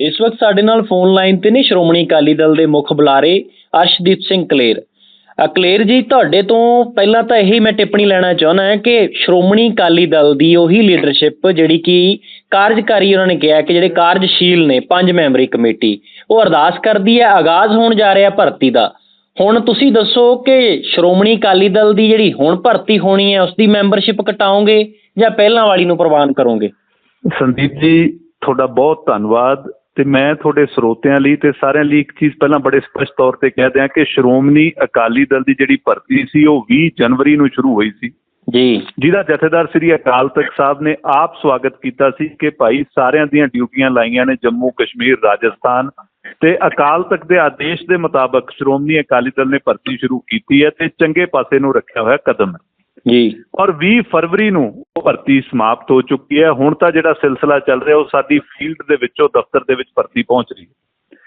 ਇਸ ਵਕਤ ਸਾਡੇ ਨਾਲ ਫੋਨ ਲਾਈਨ ਤੇ ਨੇ ਸ਼੍ਰੋਮਣੀ ਅਕਾਲੀ ਦਲ ਦੇ ਮੁੱਖ ਬੁਲਾਰੇ ਅਰਸ਼ਦੀਪ ਸਿੰਘ ਕਲੇਰ। ਕਲੇਰ ਜੀ, ਤੁਹਾਡੇ ਤੋਂ ਪਹਿਲਾਂ ਤਾਂ ਇਹੀ ਮੈਂ ਟਿੱਪਣੀ ਲੈਣਾ ਚਾਹੁੰਦਾ ਹਾਂ ਕਿ ਸ਼੍ਰੋਮਣੀ ਅਕਾਲੀ ਦਲ ਦੀ ਉਹੀ ਲੀਡਰਸ਼ਿਪ ਜਿਹੜੀ ਕਿ ਕਾਰਜਕਾਰੀ ਉਹਨਾਂ ਨੇ ਕਿਹਾ ਕਿ ਜਿਹੜੇ ਕਾਰਜਸ਼ੀਲ ਨੇ, ਪੰਜ ਮੈਂਬਰੀ ਕਮੇਟੀ, ਉਹ ਅਰਦਾਸ ਕਰਦੀ ਹੈ, ਆਗਾਜ਼ ਹੋਣ ਜਾ ਰਿਹਾ ਭਰਤੀ ਦਾ। ਹੁਣ ਤੁਸੀਂ ਦੱਸੋ ਕਿ ਸ਼੍ਰੋਮਣੀ ਅਕਾਲੀ ਦਲ ਦੀ ਜਿਹੜੀ ਹੁਣ ਭਰਤੀ ਹੋਣੀ ਹੈ, ਉਸ ਦੀ ਮੈਂਬਰਸ਼ਿਪ ਘਟਾਓਗੇ ਜਾਂ ਪਹਿਲਾਂ ਵਾਲੀ ਨੂੰ ਪ੍ਰਵਾਨ ਕਰੋਗੇ? ਸੰਦੀਪ ਜੀ, ਤੁਹਾਡਾ ਬਹੁਤ ਧੰਨਵਾਦ। ਤੇ ਮੈਂ ਤੁਹਾਡੇ ਸਰੋਤਿਆਂ ਲਈ ਤੇ ਸਾਰਿਆਂ ਲਈ ਇੱਕ ਚੀਜ਼ ਪਹਿਲਾਂ ਬੜੇ ਸਪਸ਼ਟ ਤੌਰ ਤੇ ਕਹਿ ਦਿਆਂ ਕਿ ਸ਼੍ਰੋਮਣੀ ਅਕਾਲੀ ਦਲ ਦੀ ਜਿਹੜੀ ਭਰਤੀ ਸੀ ਉਹ 20 ਜਨਵਰੀ ਨੂੰ ਸ਼ੁਰੂ ਹੋਈ ਸੀ। ਜੀ। ਜਿਹਦਾ ਜਥੇਦਾਰ ਸ੍ਰੀ ਅਕਾਲ ਤਖਤ ਸਾਹਿਬ ਨੇ ਆਪ ਸਵਾਗਤ ਕੀਤਾ ਸੀ ਕਿ ਭਾਈ ਸਾਰਿਆਂ ਦੀਆਂ ਡਿਊਟੀਆਂ ਲਾਈਆਂ ਨੇ ਜੰਮੂ ਕਸ਼ਮੀਰ ਰਾਜਸਥਾਨ ਤੇ ਅਕਾਲ ਤਖਤ ਦੇ ਆਦੇਸ਼ ਦੇ ਮੁਤਾਬਕ ਸ਼੍ਰੋਮਣੀ ਅਕਾਲੀ ਦਲ ਨੇ ਭਰਤੀ ਸ਼ੁਰੂ ਕੀਤੀ ਹੈ ਤੇ ਚੰਗੇ ਪਾਸੇ ਨੂੰ ਰੱਖਿਆ ਹੋਇਆ ਕਦਮ ਹੈ। ਜੀ। ਔਰ 20 ਫਰਵਰੀ ਨੂੰ ਉਹ ਭਰਤੀ ਸਮਾਪਤ ਹੋ ਚੁੱਕੀ ਹੈ। ਹੁਣ ਤਾਂ ਜਿਹੜਾ ਸਿਲਸਿਲਾ ਚੱਲ ਰਿਹਾ ਉਹ ਸਾਡੀ ਫੀਲਡ ਦੇ ਵਿੱਚੋਂ ਦਫ਼ਤਰ ਦੇ ਵਿੱਚ ਭਰਤੀ ਪਹੁੰਚ ਰਹੀ ਹੈ।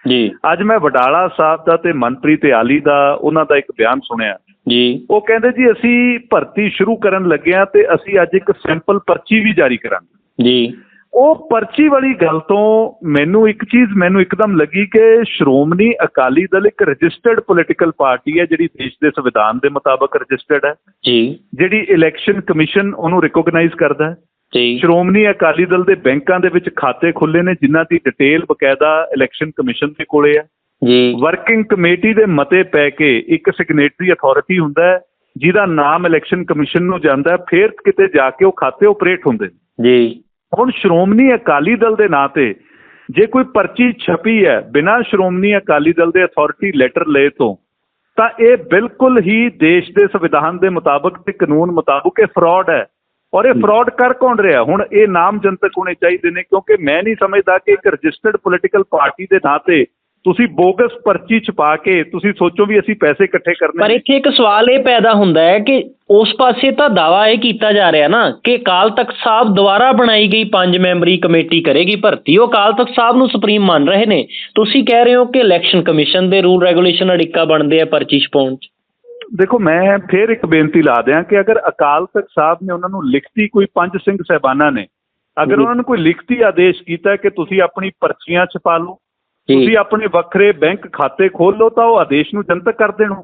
ਜੀ। ਅੱਜ ਮੈਂ ਵਡਾਲਾ ਸਾਹਿਬ ਦਾ ਤੇ ਮਨਪ੍ਰੀਤ ਆਲੀ ਦਾ ਉਹਨਾਂ ਦਾ ਇੱਕ ਬਿਆਨ ਸੁਣਿਆ। ਜੀ। ਉਹ ਕਹਿੰਦੇ ਜੀ ਅਸੀਂ ਭਰਤੀ ਸ਼ੁਰੂ ਕਰਨ ਲੱਗੇ ਹਾਂ ਤੇ ਅਸੀਂ ਅੱਜ ਇੱਕ ਸੈਂਪਲ ਪਰਚੀ ਵੀ ਜਾਰੀ ਕਰਾਂਗੇ। ਜੀ। ਉਹ ਪਰਚੀ ਵਾਲੀ ਗੱਲ ਤੋਂ ਮੈਨੂੰ ਇੱਕ ਚੀਜ਼ ਮੈਨੂੰ ਇੱਕਦਮ ਲੱਗੀ ਕਿ ਸ਼੍ਰੋਮਣੀ ਅਕਾਲੀ ਦਲ ਇੱਕ ਰਜਿਸਟਰਡ ਪੋਲੀਟੀਕਲ ਪਾਰਟੀ ਹੈ ਜਿਹੜੀ ਦੇਸ਼ ਦੇ ਸੰਵਿਧਾਨ ਦੇ ਮੁਤਾਬਕ ਰਜਿਸਟਰਡ ਹੈ। ਜੀ। ਜਿਹੜੀ ਇਲੈਕਸ਼ਨ ਕਮਿਸ਼ਨ ਉਹਨੂੰ ਰਿਕੋਗਨਾਈਜ਼ ਕਰਦਾ ਹੈ। ਜੀ। ਸ਼੍ਰੋਮਣੀ ਅਕਾਲੀ ਦਲ ਦੇ ਬੈਂਕਾਂ ਦੇ ਵਿੱਚ ਖਾਤੇ ਖੁੱਲੇ ਨੇ ਜਿਨ੍ਹਾਂ ਦੀ ਡਿਟੇਲ ਬਕਾਇਦਾ ਇਲੈਕਸ਼ਨ ਕਮਿਸ਼ਨ ਦੇ ਕੋਲੇ ਹੈ। ਜੀ। ਵਰਕਿੰਗ ਕਮੇਟੀ ਦੇ ਮਤੇ ਪੈ ਕੇ ਇੱਕ ਸਿਗਨੇਟਰੀ ਅਥਾਰਟੀ ਹੁੰਦਾ ਹੈ ਜਿਹਦਾ ਨਾਮ ਇਲੈਕਸ਼ਨ ਕਮਿਸ਼ਨ ਨੂੰ ਜਾਂਦਾ ਫਿਰ ਕਿਤੇ ਜਾ ਕੇ ਉਹ ਖਾਤੇ ਆਪਰੇਟ ਹੁੰਦੇ ਨੇ। ਜੀ। ਹੁਣ ਸ਼੍ਰੋਮਣੀ ਅਕਾਲੀ ਦਲ ਦੇ ਨਾਂ ਤੇ ਜੇ ਕੋਈ ਪਰਚੀ ਛਪੀ ਹੈ ਬਿਨਾਂ ਸ਼੍ਰੋਮਣੀ ਅਕਾਲੀ ਦਲ ਦੇ ਅਥਾਰਟੀ ਲੈਟਰ ਲਏ ਤੋਂ ਤਾਂ ਇਹ ਬਿਲਕੁਲ ਹੀ ਦੇਸ਼ ਦੇ ਸੰਵਿਧਾਨ ਦੇ ਮੁਤਾਬਕ ਤੇ ਕਾਨੂੰਨ ਮੁਤਾਬਕ ਇਹ ਫਰਾਡ ਹੈ। ਔਰ ਇਹ ਫਰਾਡ ਕਰ ਕੌਣ ਰਿਹਾ? ਹੁਣ ਇਹ ਨਾਮ ਜਨਤਕ ਹੋਣੇ ਚਾਹੀਦੇ ਨੇ ਕਿਉਂਕਿ ਮੈਂ ਨਹੀਂ ਸਮਝਦਾ ਕਿ ਇੱਕ ਰਜਿਸਟਰਡ ਪੋਲੀਟੀਕਲ ਪਾਰਟੀ ਦੇ ਨਾਂ ਤੇ ਤੁਸੀਂ ਬੋਗਸ ਪਰਚੀ ਛਪਾ ਕੇ ਤੁਸੀਂ ਸੋਚੋ ਵੀ ਅਸੀਂ ਪੈਸੇ ਇਕੱਠੇ ਕਰਨੇ ਪਰ। ਇੱਥੇ ਇੱਕ ਸਵਾਲ ਇਹ ਪੈਦਾ ਹੁੰਦਾ ਹੈ ਕਿ ਉਸ ਪਾਸੇ ਤਾਂ ਦਾਵਾ ਇਹ ਕੀਤਾ ਜਾ ਰਿਹਾ ਨਾ ਕਿ ਅਕਾਲ ਤਖਤ ਸਾਹਿਬ ਦੁਬਾਰਾ ਬਣਾਈ ਗਈ ਪੰਜ ਮੈਂਬਰੀ ਕਮੇਟੀ ਕਰੇਗੀ ਭਰਤੀ ਉਹ ਅਕਾਲ ਤਖਤ ਸਾਹਿਬ ਨੂੰ ਸੁਪਰੀਮ ਮੰਨ ਰਹੇ ਨੇ ਤੁਸੀਂ ਕਹਿ ਰਹੇ ਹੋ ਕਿ ਇਲੈਕਸ਼ਨ ਕਮਿਸ਼ਨ ਦੇ ਰੂਲ ਰੈਗੂਲੇਸ਼ਨ ਅੜਿੱਕਾ ਬਣਦੇ ਆ ਪਰਚੀ ਛਪਾਉਣ ਚ ਦੇਖੋ ਮੈਂ ਫਿਰ ਇੱਕ ਬੇਨਤੀ ਲਾ ਦਿਆਂ ਕਿ ਅਗਰ ਅਕਾਲ ਤਖਤ ਸਾਹਿਬ ਨੇ ਉਹਨਾਂ ਨੂੰ ਲਿਖਤੀ ਕੋਈ ਪੰਜ ਸਿੰਘ ਸਹਿਬਾਨਾਂ ਨੇ ਅਗਰ। ਉਹਨਾਂ ਨੂੰ ਕੋਈ ਲਿਖਤੀ ਆਦੇਸ਼ ਕੀਤਾ ਕਿ ਤੁਸੀਂ ਆਪਣੀ ਪਰਚੀਆਂ ਛਪਾ ਲਓ ਤੁਸੀਂ ਆਪਣੇ ਵੱਖਰੇ ਬੈਂਕ ਖਾਤੇ ਖੋਲ ਲਓ ਤਾਂ ਉਹ ਆਦੇਸ਼ ਨੂੰ ਜਨਤਕ ਕਰ ਦੇਣੋ।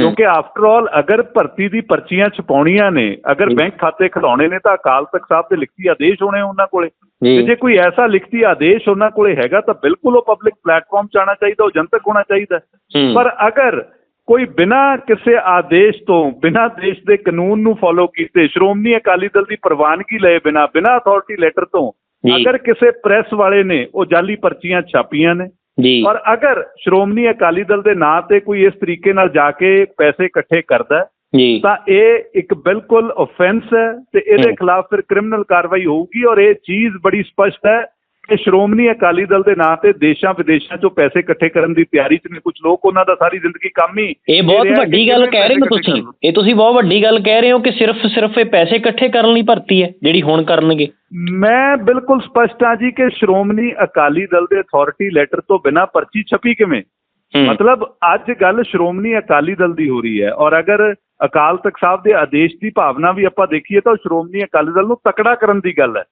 ਕਿਉਂਕਿ ਆਫਟਰ ਆਲ ਅਗਰ ਭਰਤੀ ਦੀ ਪਰਚੀਆਂ ਛਪਾਉਣੀਆਂ ਨੇ ਅਗਰ। ਬੈਂਕ ਖਾਤੇ ਖਿਲਾਉਣੇ ਨੇ ਤਾਂ ਅਕਾਲ ਤਖਤ ਸਾਹਿਬ ਦੇ ਲਿਖਤੀ ਆਦੇਸ਼ ਹੋਣੇ ਉਹਨਾਂ ਕੋਲੇ। ਤੇ ਜੀ ਕੋਈ ਐਸਾ ਲਿਖਤੀ ਆਦੇਸ਼ ਉਹਨਾਂ ਕੋਲੇ ਹੈਗਾ ਤਾਂ ਬਿਲਕੁਲ ਉਹ ਪਬਲਿਕ ਪਲੇਟਫਾਰਮ 'ਚ ਆਉਣਾ ਚਾਹੀਦਾ ਉਹ ਜਨਤਕ ਹੋਣਾ ਚਾਹੀਦਾ। ਪਰ ਅਗਰ ਕੋਈ ਬਿਨਾਂ ਕਿਸੇ ਆਦੇਸ਼ ਤੋਂ ਬਿਨਾਂ ਦੇਸ਼ ਦੇ ਕਾਨੂੰਨ ਨੂੰ ਫੋਲੋ ਕੀਤੇ ਸ਼੍ਰੋਮਣੀ ਅਕਾਲੀ ਦਲ ਦੀ ਪ੍ਰਵਾਨਗੀ ਲਏ ਬਿਨਾਂ ਬਿਨਾਂ ਅਥਾਰਟੀ ਲੈਟਰ ਤੋਂ। ਅਗਰ ਕਿਸੇ ਪ੍ਰੈਸ ਵਾਲੇ ਨੇ ਉਹ ਜਾਲੀ ਪਰਚੀਆਂ ਛਾਪੀਆਂ ਨੇ ਜੀ। ਔਰ ਅਗਰ ਸ਼੍ਰੋਮਣੀ ਅਕਾਲੀ ਦਲ ਦੇ ਨਾਂ ਤੇ ਕੋਈ ਇਸ ਤਰੀਕੇ ਨਾਲ ਜਾ ਕੇ ਪੈਸੇ ਇਕੱਠੇ ਕਰਦਾ ਜੀ। ਤਾਂ ਇਹ ਇੱਕ ਬਿਲਕੁਲ ਆਫੈਂਸ ਹੈ ਤੇ ਇਹਦੇ। ਖਿਲਾਫ ਫਿਰ ਕ੍ਰਿਮੀਨਲ ਕਾਰਵਾਈ ਹੋਊਗੀ ਔਰ ਇਹ ਚੀਜ਼ ਬੜੀ ਸਪਸ਼ਟ ਹੈ ਕਿ ਸ਼੍ਰੋਮਣੀ ਅਕਾਲੀ ਦਲ ਦੇ ਨਾਂ ਤੇ ਦੇਸ਼ਾਂ ਵਿਦੇਸ਼ਾਂ 'ਚੋਂ ਪੈਸੇ ਇਕੱਠੇ ਕਰਨ ਦੀ ਤਿਆਰੀ 'ਚ ਨੇ। ਕੁਝ ਲੋਕ ਉਹਨਾਂ ਦਾ ਸਾਰੀ ਜ਼ਿੰਦਗੀ ਕੰਮ ਹੀ ਇਹ ਬਹੁਤ ਵੱਡੀ ਗੱਲ ਕਹਿ ਰਹੇ ਹੋ ਤੁਸੀਂ। ਇਹ ਤੁਸੀਂ ਬਹੁਤ ਵੱਡੀ ਗੱਲ ਕਹਿ ਰਹੇ ਹੋ ਕਿ ਸਿਰਫ ਸਿਰਫ ਇਹ ਪੈਸੇ ਇਕੱਠੇ ਕਰਨ ਲਈ ਭਰਤੀ ਹੈ ਜਿਹੜੀ ਹੁਣ ਕਰਨਗੇ। ਮੈਂ ਬਿਲਕੁਲ ਸਪਸ਼ਟ ਹਾਂ ਜੀ ਕਿ ਸ਼੍ਰੋਮਣੀ ਅਕਾਲੀ ਦਲ ਦੇ ਅਥਾਰਟੀ ਲੈਟਰ ਤੋਂ ਬਿਨਾਂ ਪਰਚੀ ਛਪੀ ਕਿਵੇਂ? ਮਤਲਬ ਅੱਜ ਗੱਲ ਸ਼੍ਰੋਮਣੀ ਅਕਾਲੀ ਦਲ ਦੀ ਹੋ ਰਹੀ ਹੈ ਔਰ ਅਗਰ ਅਕਾਲ ਤਖਤ ਸਾਹਿਬ ਦੇ ਆਦੇਸ਼ ਦੀ ਭਾਵਨਾ ਵੀ ਆਪਾਂ ਦੇਖੀਏ ਤਾਂ ਸ਼੍ਰੋਮਣੀ ਅਕਾਲੀ ਦਲ ਨੂੰ ਤਕੜਾ ਕਰਨ ਦੀ ਗੱਲ ਹੂੰ।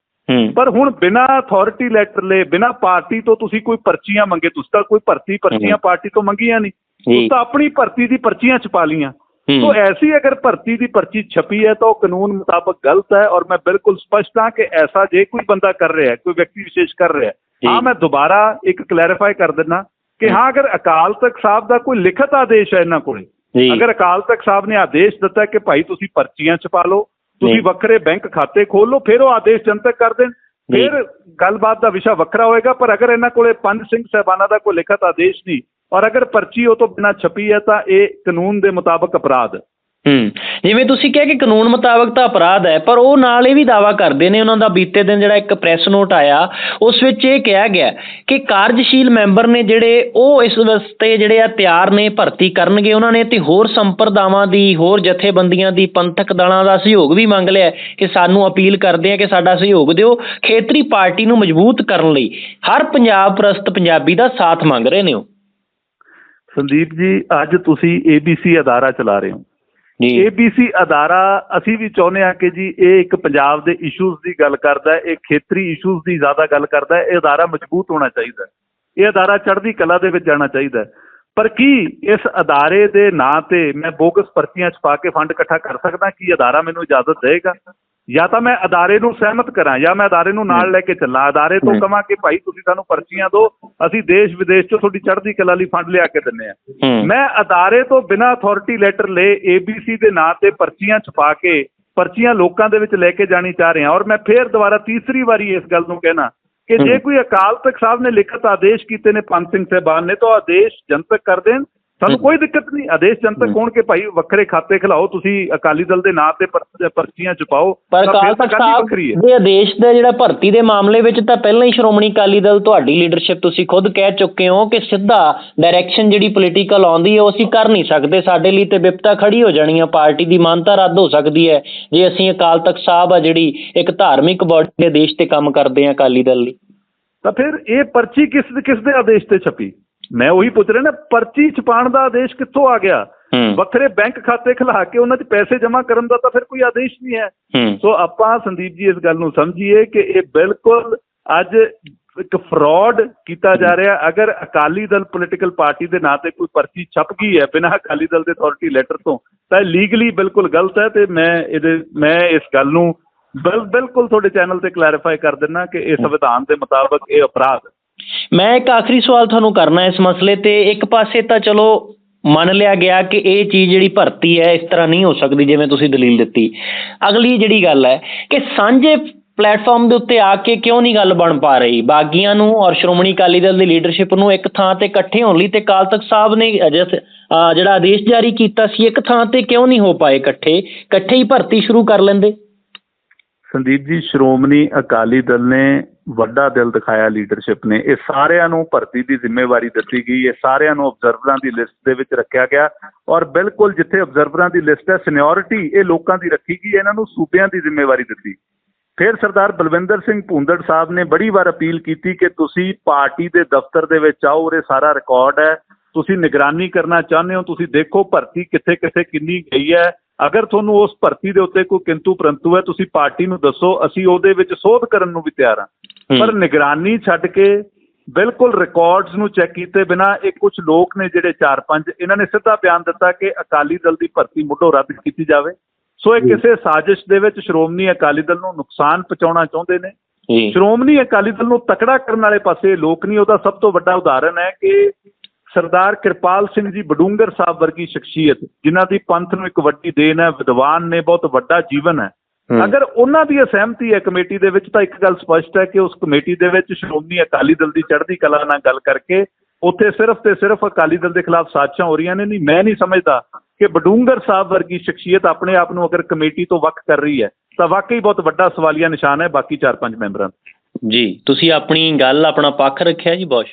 ਪਰ ਹੁਣ ਬਿਨਾ ਅਥਾਰਟੀ ਲੈਟਰ ਲੈ ਬਿਨਾ ਪਾਰਟੀ ਤੋਂ ਤੁਸੀਂ ਕੋਈ ਪਰਚੀਆਂ ਮੰਗੇ ਤੁਸੀਂ ਤਾਂ ਕੋਈ ਭਰਤੀ ਪਰਚੀਆਂ ਪਾਰਟੀ ਤੋਂ ਮੰਗੀਆਂ ਨਹੀਂ। ਤੁਸੀਂ ਤਾਂ ਆਪਣੀ ਭਰਤੀ ਦੀ ਪਰਚੀਆਂ ਛਪਾ ਲੀਆਂ ਤੋ ਐਸੀ ਅਗਰ ਭਰਤੀ ਦੀ ਪਰਚੀ ਛਪੀ ਹੈ ਤਾਂ ਉਹ ਕਾਨੂੰਨ ਮੁਤਾਬਕ ਗਲਤ ਹੈ ਔਰ ਮੈਂ ਬਿਲਕੁਲ ਸਪਸ਼ਟ ਹਾਂ ਕਿ ਐਸਾ ਜੇ ਕੋਈ ਬੰਦਾ ਕਰ ਰਿਹਾ ਕੋਈ ਵਿਅਕਤੀ ਵਿਸ਼ੇਸ਼ ਕਰ ਰਿਹਾ ਹੈ ਹਾਂ ਮੈਂ ਦੁਬਾਰਾ ਇੱਕ ਕਲੈਰੀਫਾਈ ਕਰ ਦਿੰਦਾ ਕਿ ਹਾਂ। ਅਗਰ ਅਕਾਲ ਤਖਤ ਸਾਹਿਬ ਦਾ ਕੋਈ ਲਿਖਤ ਆਦੇਸ਼ ਹੈ ਇਹਨਾਂ ਕੋਲੇ ਅਗਰ ਅਕਾਲ ਤਖਤ ਸਾਹਿਬ ਨੇ ਆਦੇਸ਼ ਦਿੱਤਾ ਕਿ ਭਾਈ ਤੁਸੀਂ ਪਰਚੀਆਂ ਛਪਾ ਲਓ ਤੁਸੀਂ। ਵੱਖਰੇ ਬੈਂਕ ਖਾਤੇ ਖੋਲ ਲਓ ਫਿਰ ਉਹ ਆਦੇਸ਼ ਜਨਤਕ ਕਰ ਦੇਣ। ਫਿਰ ਗੱਲਬਾਤ ਦਾ ਵਿਸ਼ਾ ਵੱਖਰਾ ਹੋਏਗਾ ਪਰ ਅਗਰ ਇਹਨਾਂ ਕੋਲੇ ਪੰਜ ਸਿੰਘ ਸਾਹਿਬਾਨਾਂ ਦਾ ਕੋਈ ਲਿਖਤ ਆਦੇਸ਼ ਨਹੀਂ ਔਰ ਅਗਰ ਪਰਚੀ ਉਹ ਤੋਂ ਬਿਨਾਂ ਛਪੀ ਹੈ ਤਾਂ ਇਹ ਕਾਨੂੰਨ ਦੇ ਮੁਤਾਬਕ ਅਪਰਾਧ ਜਿਵੇਂ ਤੁਸੀਂ ਕਿਹਾ ਕਿ ਕਾਨੂੰਨ ਮੁਤਾਬਕ ਤਾਂ ਅਪਰਾਧ ਹੈ, ਪਰ ਉਹ ਨਾਲ ਇਹ ਵੀ ਦਾਅਵਾ ਕਰਦੇ ਨੇ ਉਹਨਾਂ ਦਾ ਬੀਤੇ ਦਿਨ ਜਿਹੜਾ ਇੱਕ ਪ੍ਰੈਸ ਨੋਟ ਆਇਆ, ਉਸ ਵਿੱਚ ਇਹ ਕਿਹਾ ਗਿਆ ਕਿ ਕਾਰਜਸ਼ੀਲ ਮੈਂਬਰ ਨੇ ਜਿਹੜੇ ਉਹ ਇਸ ਵਾਸਤੇ ਜਿਹੜੇ ਆ ਤਿਆਰ ਨੇ, ਭਰਤੀ ਕਰਨਗੇ, ਉਹਨਾਂ ਨੇ ਤੇ ਹੋਰ ਸੰਪਰਦਾਵਾਂ ਦੀ, ਹੋਰ ਜਥੇਬੰਦੀਆਂ ਦੀ, ਪੰਥਕ ਦਲਾਂ ਦਾ ਸਹਿਯੋਗ ਵੀ ਮੰਗ ਲਿਆ ਕਿ ਸਾਨੂੰ ਅਪੀਲ ਕਰਦੇ ਆ ਕਿ ਸਾਡਾ ਸਹਿਯੋਗ ਦਿਓ, ਖੇਤਰੀ ਪਾਰਟੀ ਨੂੰ ਮਜ਼ਬੂਤ ਕਰਨ ਲਈ। ਹਰ ਪੰਜਾਬ ਪ੍ਰਸਤ ਪੰਜਾਬੀ ਦਾ ਸਾਥ ਮੰਗ ਰਹੇ ਨੇ ਉਹ। ਸੰਦੀਪ ਜੀ, ਅੱਜ ਤੁਸੀਂ ABC ਅਦਾਰਾ ਚਲਾ ਰਹੇ ਹੋ। ਜੀ। ABC ਅਦਾਰਾ, ਅਸੀਂ ਵੀ ਚਾਹੁੰਦੇ ਹਾਂ ਕਿ ਜੀ ਇਹ ਇੱਕ ਪੰਜਾਬ ਦੇ ਇਸ਼ੂਜ਼ ਦੀ ਗੱਲ ਕਰਦਾ ਇਹ ਖੇਤਰੀ ਇਸ਼ੂਜ਼ ਦੀ ਜ਼ਿਆਦਾ ਗੱਲ ਕਰਦਾ ਇਹ ਅਦਾਰਾ ਮਜ਼ਬੂਤ ਹੋਣਾ ਚਾਹੀਦਾ ਇਹ ਅਦਾਰਾ ਚੜ੍ਹਦੀ ਕਲਾ ਦੇ ਵਿੱਚ ਜਾਣਾ ਚਾਹੀਦਾ ਪਰ ਕੀ ਇਸ ਅਦਾਰੇ ਦੇ ਨਾਂ ਤੇ ਮੈਂ ਬੋਗਸ ਪਰਚੀਆਂ ਛਪਾ ਕੇ ਫੰਡ ਇਕੱਠਾ ਕਰ ਸਕਦਾ? ਕੀ ਅਦਾਰਾ ਮੈਨੂੰ ਇਜਾਜ਼ਤ ਦੇਵੇਗਾ? ਜਾਂ ਤਾਂ ਮੈਂ ਅਦਾਰੇ ਨੂੰ ਸਹਿਮਤ ਕਰਾਂ ਜਾਂ ਮੈਂ ਅਦਾਰੇ ਨੂੰ ਨਾਲ ਲੈ ਕੇ ਚੱਲਾਂ ਅਦਾਰੇ ਤੋਂ। ਕਹਾਂ ਕਿ ਭਾਈ ਤੁਸੀਂ ਸਾਨੂੰ ਪਰਚੀਆਂ ਦਿਓ ਅਸੀਂ ਦੇਸ਼ ਵਿਦੇਸ਼ ਚੋਂ ਤੁਹਾਡੀ ਚੜ੍ਹਦੀ ਕਲਾ ਲਈ ਫੰਡ ਲਿਆ ਕੇ ਦਿੰਨੇ ਆ ਮੈਂ ਅਦਾਰੇ ਤੋਂ ਬਿਨਾਂ ਅਥਾਰਟੀ ਲੈਟਰ ਲਏ ABC ਦੇ ਨਾਂ ਤੇ ਪਰਚੀਆਂ ਛਪਾ ਕੇ ਪਰਚੀਆਂ ਲੋਕਾਂ ਦੇ ਵਿੱਚ ਲੈ ਕੇ ਜਾਣੀ ਚਾਹ ਰਿਹਾ ਔਰ ਮੈਂ ਫੇਰ ਦੁਬਾਰਾ ਤੀਸਰੀ ਵਾਰੀ ਇਸ ਗੱਲ ਨੂੰ ਕਹਿਣਾ ਕਿ ਜੇ। ਕੋਈ ਅਕਾਲ ਤਖਤ ਸਾਹਿਬ ਨੇ ਲਿਖਤ ਆਦੇਸ਼ ਕੀਤੇ ਨੇ ਪੰਜ ਸਿੰਘ ਸਾਹਿਬਾਨ ਨੇ ਤਾਂ ਆਦੇਸ਼ ਜਨਤਕ ਕਰ ਦੇਣ ਸਾਨੂੰ। ਕੋਈ ਦਿੱਕਤ ਨਹੀਂ। ਆਦੇਸ਼ ਜਨਤਕ। ਹੋਣ ਕਿ ਭਾਈ ਵੱਖਰੇ ਖਾਤੇ ਖਿਲਾਓ ਤੁਸੀਂ ਅਕਾਲੀ ਦਲ ਦੇ ਨਾਂ ਤੇ ਪਰ- ਪਰਚੀਆਂ ਛਪਾਓ ਪਰ ਤਾਂ ਤਖਤ ਸਾਹਿਬ ਦੇ ਆਦੇਸ਼ ਦਾ ਜਿਹੜਾ ਭਰਤੀ ਦੇ ਮਾਮਲੇ ਵਿੱਚ ਤਾਂ ਪਹਿਲਾਂ ਹੀ ਸ਼੍ਰੋਮਣੀ ਅਕਾਲੀ ਦਲ ਤੁਹਾਡੀ ਲੀਡਰਸ਼ਿਪ ਤੁਸੀਂ ਖੁਦ ਕਹਿ ਚੁੱਕੇ ਹੋ ਕਿ ਸਿੱਧਾ ਡਾਇਰੈਕਸ਼ਨ ਜਿਹੜੀ ਪੋਲੀਟੀਕਲ ਆਉਂਦੀ ਹੈ ਉਹ ਅਸੀਂ ਕਰ ਨਹੀਂ ਸਕਦੇ। ਸਾਡੇ ਲਈ ਤੇ ਵਿਪਤਾ ਖੜੀ ਹੋ ਜਾਣੀ ਹੈ ਪਾਰਟੀ ਦੀ ਮਾਨਤਾ ਰੱਦ ਹੋ ਸਕਦੀ ਹੈ। ਜੇ ਅਸੀਂ ਅਕਾਲ ਤਖਤ ਸਾਹਿਬ ਆ ਜਿਹੜੀ ਇੱਕ ਧਾਰਮਿਕ ਬਾਡੀ ਦੇ ਦੇਸ਼ ਤੇ ਕੰਮ ਕਰਦੇ ਹਾਂ ਅਕਾਲੀ ਦਲ ਲਈ। ਤਾਂ ਫਿਰ ਇਹ ਪਰਚੀ ਕਿਸ ਕਿਸ ਦੇ ਆਦੇਸ਼ ਤੇ ਛਪੀ? ਮੈਂ ਉਹੀ ਪੁੱਛ ਰਿਹਾ ਨਾ ਪਰਚੀ ਛਪਾਉਣ ਦਾ ਆਦੇਸ਼ ਕਿੱਥੋਂ ਆ ਗਿਆ? ਵੱਖਰੇ ਬੈਂਕ ਖਾਤੇ ਖਿਲਾ ਕੇ ਉਹਨਾਂ 'ਚ ਪੈਸੇ ਜਮ੍ਹਾਂ ਕਰਨ ਦਾ ਤਾਂ ਫਿਰ ਕੋਈ ਆਦੇਸ਼ ਨਹੀਂ ਹੈ। ਸੋ ਆਪਾਂ ਸੰਦੀਪ ਜੀ ਇਸ ਗੱਲ ਨੂੰ ਸਮਝੀਏ ਕਿ ਇਹ ਬਿਲਕੁਲ ਅੱਜ ਇੱਕ ਫਰਾਡ ਕੀਤਾ ਜਾ ਰਿਹਾ। ਅਗਰ ਅਕਾਲੀ ਦਲ ਪੋਲੀਟੀਕਲ ਪਾਰਟੀ ਦੇ ਨਾਂ ਤੇ ਕੋਈ ਪਰਚੀ ਛਪ ਗਈ ਹੈ ਬਿਨਾਂ ਅਕਾਲੀ ਦਲ ਦੇ ਅਥਾਰਟੀ ਲੈਟਰ ਤੋਂ ਤਾਂ ਇਹ ਲੀਗਲੀ ਬਿਲਕੁਲ ਗਲਤ ਹੈ ਤੇ ਮੈਂ ਇਹਦੇ ਮੈਂ ਇਸ ਗੱਲ ਨੂੰ ਬਿਲ- ਬਿਲਕੁਲ ਤੁਹਾਡੇ ਚੈਨਲ ਤੇ ਕਲੈਰੀਫਾਈ ਕਰ ਦਿੰਦਾ ਕਿ ਇਹ ਸੰਵਿਧਾਨ ਦੇ ਮੁਤਾਬਕ ਇਹ ਅਪਰਾਧ ਮੈਂ ਇੱਕ ਆਖਰੀ ਸਵਾਲ ਤੁਹਾਨੂੰ ਕਰਨਾ ਇਸ ਮਸਲੇ ਤੇ। ਇੱਕ ਪਾਸੇ ਤਾਂ ਚਲੋ ਮੰਨ ਲਿਆ ਗਿਆ ਕਿ ਇਹ ਚੀਜ਼ ਜਿਹੜੀ ਭਰਤੀ ਹੈ, ਇਸ ਤਰ੍ਹਾਂ ਨਹੀਂ ਹੋ ਸਕਦੀ ਜਿਵੇਂ ਤੁਸੀਂ ਦਲੀਲ ਦਿੱਤੀ। ਅਗਲੀ ਜਿਹੜੀ ਗੱਲ ਹੈ ਕਿ ਸਾਂਝੇ ਪਲੇਟਫਾਰਮ ਦੇ ਉੱਤੇ ਆ ਕੇ ਕਿਉਂ ਨਹੀਂ ਗੱਲ ਬਣ ਪਾ ਰਹੀ? ਬਾਗੀਆਂ ਨੂੰ ਔਰ ਸ਼੍ਰੋਮਣੀ ਅਕਾਲੀ ਦਲ ਦੀ ਲੀਡਰਸ਼ਿਪ ਨੂੰ ਇੱਕ ਥਾਂ ਤੇ ਇਕੱਠੇ ਹੋਣ ਲਈ ਤੇ ਅਕਾਲ ਤਖਤ ਸਾਹਿਬ ਨੇ ਜਿਹੜਾ ਆਦੇਸ਼ ਜਾਰੀ ਕੀਤਾ ਸੀ, ਇੱਕ ਥਾਂ ਤੇ ਕਿਉਂ ਨਹੀਂ ਹੋ ਪਾਏ ਇਕੱਠੇ? ਇਕੱਠੇ ਹੀ ਭਰਤੀ ਸ਼ੁਰੂ ਕਰ ਲੈਂਦੇ। ਸੰਦੀਪ ਜੀ, ਸ਼੍ਰੋਮਣੀ ਅਕਾਲੀ ਦਲ ਨੇ ਵੱਡਾ ਦਿਲ ਦਿਖਾਇਆ ਲੀਡਰਸ਼ਿਪ ਨੇ। ਇਹ ਸਾਰਿਆਂ ਨੂੰ ਭਰਤੀ ਦੀ ਜ਼ਿੰਮੇਵਾਰੀ ਦਿੱਤੀ ਗਈ। ਇਹ ਸਾਰਿਆਂ ਨੂੰ ਆਬਜ਼ਰਵਰਾਂ ਦੀ ਲਿਸਟ ਦੇ ਵਿੱਚ ਰੱਖਿਆ ਗਿਆ। ਔਰ ਬਿਲਕੁਲ ਜਿੱਥੇ ਆਬਜ਼ਰਵਰਾਂ ਦੀ ਲਿਸਟ ਹੈ ਸੀਨੀਅਰਿਟੀ ਇਹ ਲੋਕਾਂ ਦੀ ਰੱਖੀ ਗਈ। ਇਹਨਾਂ ਨੂੰ ਸੂਬਿਆਂ ਦੀ ਜ਼ਿੰਮੇਵਾਰੀ ਦਿੱਤੀ। ਫਿਰ ਸਰਦਾਰ ਬਲਵਿੰਦਰ ਸਿੰਘ ਭੂੰਦੜ ਸਾਹਿਬ ਨੇ ਬੜੀ ਵਾਰ ਅਪੀਲ ਕੀਤੀ ਕਿ ਤੁਸੀਂ ਪਾਰਟੀ ਦੇ ਦਫ਼ਤਰ ਦੇ ਵਿੱਚ ਆਓ। ਉਰੇ ਸਾਰਾ ਰਿਕਾਰਡ ਹੈ। ਤੁਸੀਂ ਨਿਗਰਾਨੀ ਕਰਨਾ ਚਾਹੁੰਦੇ ਹੋ। ਤੁਸੀਂ ਦੇਖੋ ਭਰਤੀ ਕਿੱਥੇ ਕਿੱਥੇ ਕਿੰਨੀ ਗਈ ਹੈ। ਅਗਰ ਤੁਹਾਨੂੰ ਉਸ ਭਰਤੀ ਦੇ ਉੱਤੇ ਕੋਈ ਕਿੰਤੂ ਪ੍ਰੰਤੂ ਹੈ ਤੁਸੀਂ ਪਾਰਟੀ ਨੂੰ ਦੱਸੋ ਅਸੀਂ ਉਹਦੇ ਵਿੱਚ ਸੋਧ ਕਰਨ ਨੂੰ ਵੀ ਤਿਆਰ ਹਾਂ। ਪਰ ਨਿਗਰਾਨੀ ਛੱਡ ਕੇ ਬਿਲਕੁਲ ਰਿਕਾਰਡਸ ਨੂੰ ਚੈੱਕ ਕੀਤੇ ਬਿਨਾ ਇਹ ਕੁਝ ਲੋਕ ਨੇ ਜਿਹੜੇ 4-5 ਇਹਨਾਂ ਨੇ ਸਿੱਧਾ ਬਿਆਨ ਦਿੱਤਾ ਕਿ ਅਕਾਲੀ ਦਲ ਦੀ ਭਰਤੀ ਮੁੱਢੋਂ ਰੱਦ ਕੀਤੀ ਜਾਵੇ। ਸੋ ਇਹ। ਕਿਸੇ ਸਾਜ਼ਿਸ਼ ਦੇ ਵਿੱਚ ਸ਼੍ਰੋਮਣੀ ਅਕਾਲੀ ਦਲ ਨੂੰ ਨੁਕਸਾਨ ਪਹੁੰਚਾਉਣਾ ਚਾਹੁੰਦੇ ਨੇ। ਸ਼੍ਰੋਮਣੀ ਅਕਾਲੀ ਦਲ ਨੂੰ ਤਕੜਾ ਕਰਨ ਵਾਲੇ ਪਾਸੇ ਲੋਕ ਨਹੀਂ ਉਹਦਾ ਸਭ ਤੋਂ ਵੱਡਾ ਉਦਾਹਰਣ ਹੈ ਕਿ ਸਰਦਾਰ ਕਿਰਪਾਲ ਸਿੰਘ ਜੀ ਬਡੂੰਗਰ ਸਾਹਿਬ ਵਰਗੀ ਸ਼ਖਸੀਅਤ ਜਿਨ੍ਹਾਂ ਦੀ ਪੰਥ ਨੂੰ ਇੱਕ ਵੱਡੀ ਦੇਣ ਹੈ ਵਿਦਵਾਨ ਨੇ ਬਹੁਤ ਵੱਡਾ ਜੀਵਨ ਹੈ। ਅਗਰ ਉਹਨਾਂ ਦੀ ਸਹਿਮਤੀ ਹੈ ਕਮੇਟੀ ਦੇ ਵਿੱਚ ਤਾਂ ਇੱਕ ਗੱਲ ਸਪਸ਼ਟ ਹੈ ਕਿ ਉਸ ਕਮੇਟੀ ਦੇ ਵਿੱਚ ਸ਼੍ਰੋਮਣੀ ਅਕਾਲੀ ਦਲ ਦੀ ਚੜ੍ਹਦੀ ਕਲਾ ਨਾਲ ਗੱਲ ਕਰਕੇ ਉੱਥੇ ਸਿਰਫ ਤੇ ਸਿਰਫ ਅਕਾਲੀ ਦਲ ਦੇ ਖਿਲਾਫ ਸਾਜ਼ਿਸ਼ਾਂ ਹੋ ਰਹੀਆਂ ਨੇ। ਨਹੀਂ ਮੈਂ ਨਹੀਂ ਸਮਝਦਾ ਕਿ ਬਡੂੰਗਰ ਸਾਹਿਬ ਵਰਗੀ ਸ਼ਖਸੀਅਤ ਆਪਣੇ ਆਪ ਨੂੰ ਅਗਰ ਕਮੇਟੀ ਤੋਂ ਵੱਖ ਕਰ ਰਹੀ ਹੈ ਤਾਂ ਵਾਕਈ ਬਹੁਤ ਵੱਡਾ ਸਵਾਲੀਆ ਨਿਸ਼ਾਨ ਹੈ ਬਾਕੀ 4-5 ਮੈਂਬਰਾਂ ਜੀ ਤੁਸੀਂ ਆਪਣੀ ਗੱਲ ਆਪਣਾ ਪੱਖ ਰੱਖਿਆ ਜੀ ਬਹੁਤ